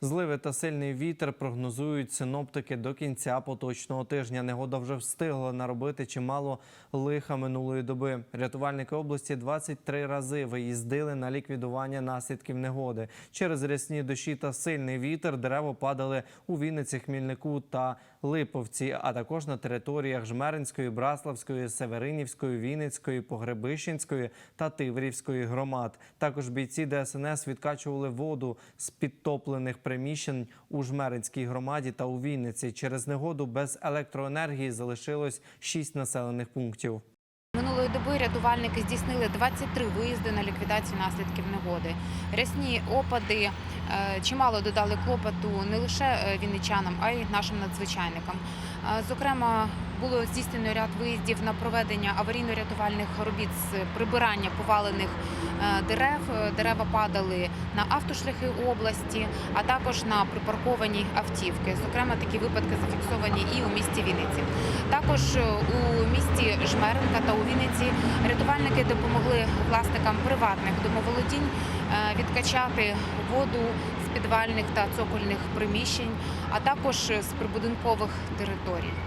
Зливи та сильний вітер прогнозують синоптики до кінця поточного тижня. Негода вже встигла наробити чимало лиха минулої доби. Рятувальники області 23 рази виїздили на ліквідування наслідків негоди. Через рясні дощі та сильний вітер дерева падали у Вінниці, Хмільнику та Липовці, а також на територіях Жмеринської, Браславської, Северинівської, Вінницької, Погребищенської та Тиврівської громад. Також бійці ДСНС відкачували воду з підтоплених приміщень у Жмеринській громаді та у Вінниці. Через негоду без електроенергії залишилось шість населених пунктів. Минулої доби рятувальники здійснили 23 виїзди на ліквідацію наслідків негоди. Рясні опади е, чимало додали клопоту не лише е, вінничанам, а й нашим надзвичайникам. Е, Зокрема, було здійснено ряд виїздів на проведення аварійно-рятувальних робіт з прибирання повалених е, дерев. Е, Дерева падали на автошляхи області, а також на припарковані автівки. Зокрема, такі випадки зафіксовані і у місті Вінниці. Також е, у місті Жмеринка та у Вінниці рятувальники допомогли власникам приватних домоволодінь відкачати воду з підвальних та цокольних приміщень, а також з прибудинкових територій.